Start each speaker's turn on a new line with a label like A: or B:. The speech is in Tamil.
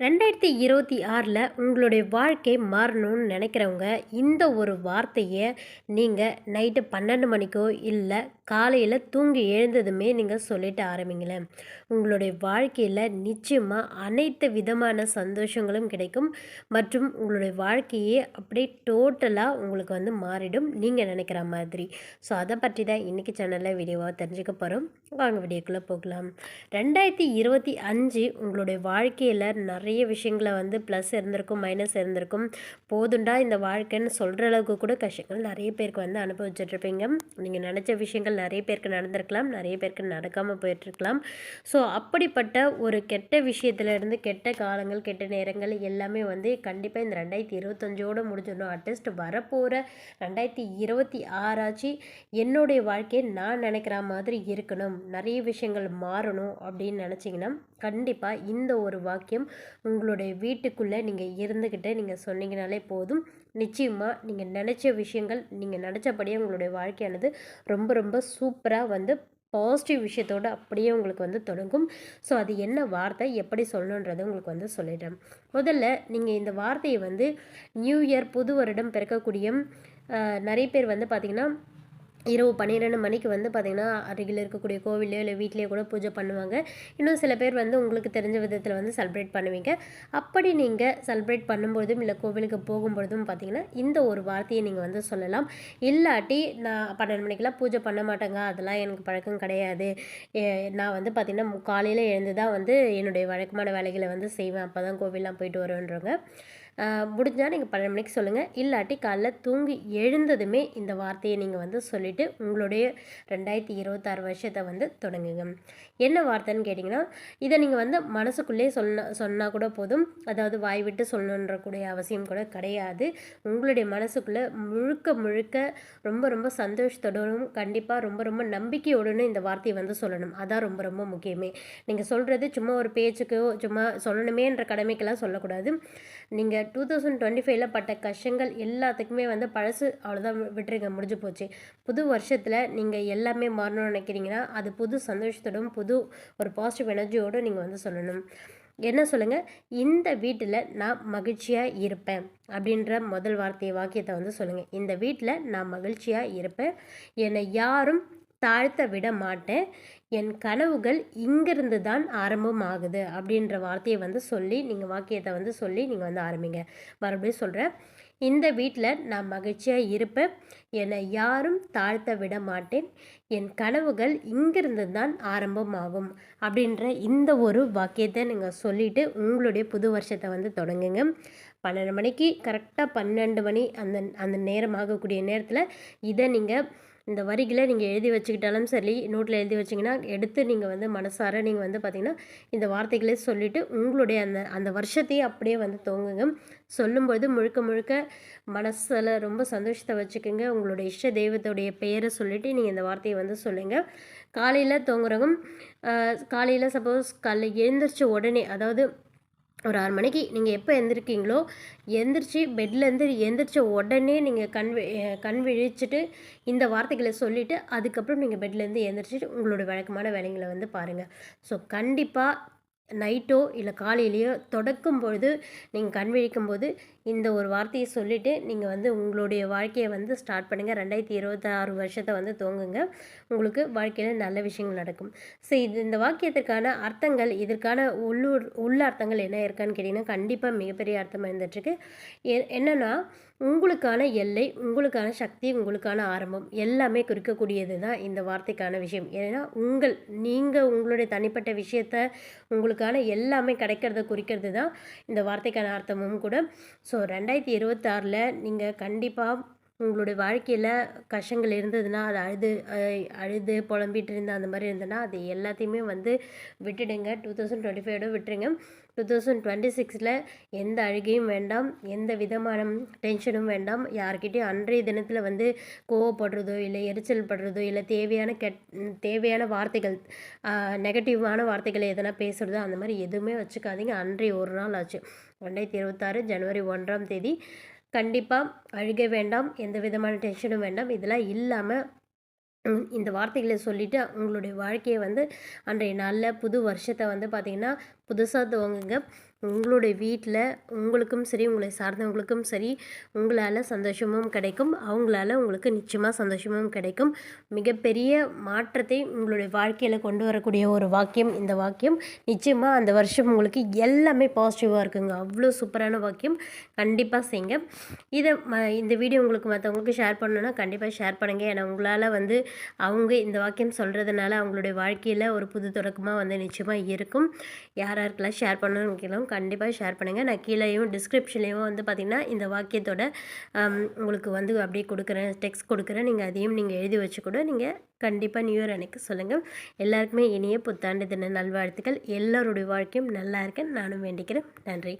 A: ரெண்டாயிரத்தி இருபத்தி ஆறில் உங்களுடைய வாழ்க்கை மாறணும்னு நினைக்கிறவங்க இந்த ஒரு வார்த்தையை நீங்கள் நைட்டு பன்னெண்டு மணிக்கோ இல்லை காலையில் தூங்கி எழுந்ததுமே நீங்கள் சொல்லிட்டு ஆரம்பிங்களேன். உங்களுடைய வாழ்க்கையில் நிச்சயமாக அனைத்து விதமான சந்தோஷங்களும் கிடைக்கும். மற்றும் உங்களுடைய வாழ்க்கையே அப்படியே டோட்டலாக உங்களுக்கு வந்து மாறிடும். நீங்கள் நினைக்கிற மாதிரி. ஸோ அதை பற்றி தான் இன்றைக்கி சேனலில் வீடியோவாக தெரிஞ்சுக்க போகிறோம் வாங்க வீடியோக்குள்ளே போகலாம். ரெண்டாயிரத்தி இருபத்தி அஞ்சு உங்களுடைய வாழ்க்கையில் நிறைய நிறைய விஷயங்களை வந்து ப்ளஸ் இருந்திருக்கும் மைனஸ் இருந்திருக்கும். போதுண்டா இந்த வாழ்க்கைன்னு சொல்கிற அளவுக்கு கூட கஷ்டங்கள் நிறைய பேருக்கு வந்து அனுபவிச்சிட்ருப்பீங்க. நீங்கள் நினச்ச விஷயங்கள் நிறைய பேருக்கு நடந்திருக்கலாம் நிறைய பேருக்கு நடக்காமல் போயிட்டுருக்கலாம் ஸோ அப்படிப்பட்ட ஒரு கெட்ட விஷயத்துலேருந்து கெட்ட காலங்கள் கெட்ட நேரங்கள் எல்லாமே வந்து கண்டிப்பாக இந்த ரெண்டாயிரத்தி இருபத்தஞ்சோடு முடிஞ்சிடணும். அட்லீஸ்ட் வரப்போகிற ரெண்டாயிரத்தி இருபத்தி ஆறாச்சு என்னுடைய வாழ்க்கையை நான் நினைக்கிற மாதிரி இருக்கணும். நிறைய விஷயங்கள் மாறணும் அப்படின்னு நினச்சிங்கன்னா கண்டிப்பாக இந்த ஒரு வாக்கியம் உங்களுடைய வீட்டுக்குள்ளே நீங்கள் இருந்துக்கிட்டே நீங்கள் சொன்னீங்கனாலே போதும். நிச்சயமாக நீங்கள் நினச்ச விஷயங்கள் நீங்கள் நினச்சபடியே உங்களுடைய வாழ்க்கையானது ரொம்ப ரொம்ப சூப்பராக வந்து பாசிட்டிவ் விஷயத்தோடு அப்படியே உங்களுக்கு வந்து தொடங்கும். ஸோ அது என்ன வார்த்தை எப்படி சொல்லணுன்றதை உங்களுக்கு வந்து சொல்லிடுறேன். முதல்ல நீங்கள் இந்த வார்த்தையை வந்து நியூ இயர் புது வருடம் பிறக்கக்கூடிய நிறைய பேர் வந்து பார்த்திங்கன்னா இரவு பன்னிரெண்டு மணிக்கு வந்து பார்த்திங்கன்னா அருகில் இருக்கக்கூடிய கோவிலையோ இல்லை வீட்லேயோ கூட பூஜை பண்ணுவாங்க. இன்னும் சில பேர் வந்து உங்களுக்கு தெரிஞ்ச விதத்தில் வந்து செலிப்ரேட் பண்ணுவீங்க. அப்படி நீங்கள் செலிப்ரேட் பண்ணும்பொழுதும் இல்லை கோவிலுக்கு போகும்பொழுதும் பார்த்திங்கன்னா இந்த ஒரு வார்த்தையை நீங்கள் வந்து சொல்லலாம். இல்லாட்டி நான் பன்னெண்டு மணிக்கெலாம் பூஜை பண்ண மாட்டேங்க. அதெல்லாம் எனக்கு பழக்கம் கிடையாது. நான் வந்து பார்த்திங்கன்னா காலையில் எழுந்து தான் வந்து என்னுடைய வழக்கமான வேலைகளை வந்து செய்வேன். அப்போ தான் கோவிலெலாம் போயிட்டு வருவேன்றவங்க. முடிஞ்சால் நீங்கள் பன்னெண்டு மணிக்கு சொல்லுங்கள் இல்லாட்டி காலைல தூங்கி எழுந்ததுமே இந்த வார்த்தையை நீங்கள் வந்து சொல்லிவிட்டு உங்களுடைய ரெண்டாயிரத்தி இருபத்தாறு வருஷத்தை வந்து தொடங்குங்க. என்ன வார்த்தைன்னு கேட்டிங்கன்னா இதை நீங்கள் வந்து மனசுக்குள்ளே சொன்ன சொன்னால் கூட போதும். அதாவது வாய் விட்டு சொல்லணுன்ற கூடிய அவசியம் கூட கிடையாது. உங்களுடைய மனசுக்குள்ளே முழுக்க முழுக்க ரொம்ப ரொம்ப சந்தோஷத்தோடனும் கண்டிப்பாக ரொம்ப ரொம்ப நம்பிக்கையோடனும் இந்த வார்த்தையை வந்து சொல்லணும். அதான் ரொம்ப ரொம்ப முக்கியமே. நீங்கள் சொல்கிறது சும்மா ஒரு பேச்சுக்கோ சும்மா சொல்லணுமேன்ற கடமைக்கெல்லாம் சொல்லக்கூடாது. நீங்கள் டூ தௌசண்ட் டுவெண்ட்டி ஃபைவ்ல பட்ட கஷ்டங்கள் எல்லாத்துக்குமே வந்து பழசு அவ்வளோதான் விட்டுருங்க முடிஞ்சு போச்சு. புது வருஷத்தில் நீங்கள் எல்லாமே மாறணும்னு நினைக்கிறீங்கன்னா அது புது சந்தோஷத்தோடும் புது ஒரு பாசிட்டிவ் எனர்ஜியோடு நீங்கள் வந்து சொல்லணும். என்ன சொல்லுங்கள் இந்த வீட்டில் நான் மகிழ்ச்சியாக இருப்பேன் அப்படின்ற முதல் வார்த்தையை வாக்கியத்தை வந்து சொல்லுங்கள் இந்த வீட்டில் நான் மகிழ்ச்சியாக இருப்பேன். என்னை யாரும் தாழ்த்த விட மாட்டேன். என் கனவுகள் இங்கிருந்து தான் ஆரம்பம் ஆகுது அப்படின்ற வார்த்தையை வந்து சொல்லி நீங்கள் வாக்கியத்தை வந்து சொல்லி நீங்கள் வந்து ஆரம்பிங்க. மறுபடியும் சொல்கிறேன் இந்த வீட்டில் நான் மகிழ்ச்சியாக இருப்பேன். என்னை யாரும் தாழ்த்த விட மாட்டேன். என் கனவுகள் இங்கிருந்து தான் ஆரம்பமாகும் அப்படின்ற இந்த ஒரு வாக்கியத்தை நீங்கள் சொல்லிவிட்டு உங்களுடைய புது வருஷத்தை வந்து தொடங்குங்க. பன்னெண்டு மணிக்கு கரெக்டாக பன்னெண்டு மணி அந்த அந்த நேரம் ஆகக்கூடிய நேரத்தில் இதை நீங்கள் இந்த வரிகளை நீங்கள் எழுதி வச்சுக்கிட்டாலும் சரி நோட்டில் எழுதி வச்சிங்கன்னா எடுத்து நீங்கள் வந்து மனசார நீங்கள் வந்து பார்த்திங்கன்னா இந்த வார்த்தைகளே சொல்லிவிட்டு உங்களுடைய அந்த அந்த வருஷத்தையே அப்படியே வந்து தோங்குங்க சொல்லும்பொழுது முழுக்க முழுக்க மனசில் ரொம்ப சந்தோஷத்தை வச்சுக்கோங்க. உங்களுடைய இஷ்ட தெய்வத்துடைய பெயரை சொல்லிவிட்டு நீங்கள் இந்த வார்த்தையை வந்து சொல்லுங்கள் காலையில் தோங்குறவங்க காலையில் சப்போஸ் காலையில் எழுந்திரிச்ச உடனே அதாவது ஒரு ஆறு மணிக்கு நீங்கள் எப்போ எழுந்திருக்கீங்களோ எந்திரிச்சு பெட்லேருந்து எந்திரிச்ச உடனே நீங்கள் கண் கண் விழிச்சிட்டு இந்த வார்த்தைகளை சொல்லிவிட்டு அதுக்கப்புறம் நீங்கள் பெட்லேருந்து எந்திரிச்சிட்டு உங்களோட வழக்கமான வேலைங்களை வந்து பாருங்கள் ஸோ கண்டிப்பாக நைட்டோ இல்லை காலையிலையோ தொடக்கும் பொழுது நீங்கள் கண் விழிக்கும் போது இந்த ஒரு வார்த்தையை சொல்லிவிட்டு நீங்கள் வந்து உங்களுடைய வாழ்க்கையை வந்து ஸ்டார்ட் பண்ணுங்கள் ரெண்டாயிரத்தி இருபத்தாறு வருஷத்தை வந்து தோங்குங்க உங்களுக்கு வாழ்க்கையில் நல்ல விஷயங்கள் நடக்கும். ஸோ இது இந்த வாக்கியத்திற்கான அர்த்தங்கள் இதற்கான உள்ளூர் உள்ள அர்த்தங்கள் என்ன இருக்கான்னு கேட்டிங்கன்னா கண்டிப்பாக மிகப்பெரிய அர்த்தமாக இருந்துட்டுருக்கு. என்னென்னா உங்களுக்கான எல்லை உங்களுக்கான சக்தி உங்களுக்கான ஆரம்பம் எல்லாமே குறிக்கக்கூடியது தான் இந்த வார்த்தைக்கான விஷயம். ஏன்னா உங்கள் நீங்கள் உங்களுடைய தனிப்பட்ட விஷயத்த உங்களுக்கான எல்லாமே கிடைக்கிறத குறிக்கிறது தான் இந்த வார்த்தைக்கான அர்த்தமும் கூட. ஸோ ரெண்டாயிரத்தி இருபத்தாறில் நீங்கள் கண்டிப்பாக உங்களுடைய வாழ்க்கையில் கஷ்டங்கள் இருந்ததுன்னா அது அழுது அழுது புலம்பிட்டு இருந்த அந்த மாதிரி இருந்ததுன்னா அது எல்லாத்தையுமே வந்து விட்டுடுங்க. டூ தௌசண்ட் டுவெண்ட்டி ஃபைவோட விட்டுருங்க. டூ தௌசண்ட் டுவெண்ட்டி சிக்ஸில் எந்த அழுகையும் வேண்டாம். எந்த விதமான டென்ஷனும் வேண்டாம். யார்கிட்டையும் அன்றைய தினத்தில் வந்து கோவப்படுறதோ இல்லை எரிச்சல் படுறதோ இல்லை தேவையான கெட் தேவையான வார்த்தைகள் நெகட்டிவான வார்த்தைகளை எதனா பேசுகிறதோ அந்த மாதிரி எதுவுமே வச்சுக்காதீங்க. அன்றைய ஒரு நாள் ஆச்சு. ரெண்டாயிரத்தி இருபத்தாறு ஜனவரி ஒன்றாம் தேதி. கண்டிப்பாக அழுக வேண்டாம் எந்த விதமான டென்ஷனும் வேண்டாம். இதெல்லாம் இல்லாமல் இந்த வார்த்தைகளை சொல்லிவிட்டு உங்களுடைய வாழ்க்கையை வந்து அன்றைய நாளில் புது வருஷத்தை வந்து பார்த்திங்கன்னா புதுசாக துவங்குங்க. உங்களுடைய வீட்டில் உங்களுக்கும் சரி உங்களை சார்ந்தவங்களுக்கும் சரி உங்களால் சந்தோஷமும் கிடைக்கும். அவங்களால உங்களுக்கு நிச்சயமாக சந்தோஷமும் கிடைக்கும். மிகப்பெரிய மாற்றத்தை உங்களுடைய வாழ்க்கையில் கொண்டு வரக்கூடிய ஒரு வாக்கியம் இந்த வாக்கியம். நிச்சயமாக அந்த வருஷம் உங்களுக்கு எல்லாமே பாசிட்டிவாக இருக்குங்க. அவ்வளோ சூப்பரான வாக்கியம். கண்டிப்பாக செய்யுங்க. இதை ம இந்த வீடியோ உங்களுக்கு மற்றவங்களுக்கு ஷேர் பண்ணணுன்னா கண்டிப்பாக ஷேர் பண்ணுங்கள் ஏன்னா உங்களால் வந்து அவங்க இந்த வாக்கியம் சொல்கிறதுனால அவங்களுடைய வாழ்க்கையில் ஒரு புது தொடக்கமாக வந்து நிச்சயமாக இருக்கும். யார் யாருக்கெல்லாம் ஷேர் பண்ணணும்னு நினைக்கலாம் கண்டிப்பாக ஷேர் பண்ணுங்கள் நான் கீழேயும் டிஸ்கிரிப்ஷன்லேயும் வந்து பார்த்திங்கன்னா இந்த வாக்கியத்தோட உங்களுக்கு வந்து அப்படியே கொடுக்குறேன் டெக்ஸ்ட் கொடுக்குறேன். நீங்கள் அதையும் நீங்கள் எழுதி வச்சு கூட நீங்கள் கண்டிப்பாக நியூ இயர் அன்னைக்கு சொல்லுங்கள் எல்லாருக்குமே இனிய புத்தாண்டு தின நல்வாழ்த்துக்கள். எல்லோருடைய வாழ்க்கையும் நல்லா இருக்கேன் நானும் வேண்டிக்கிறேன். நன்றி.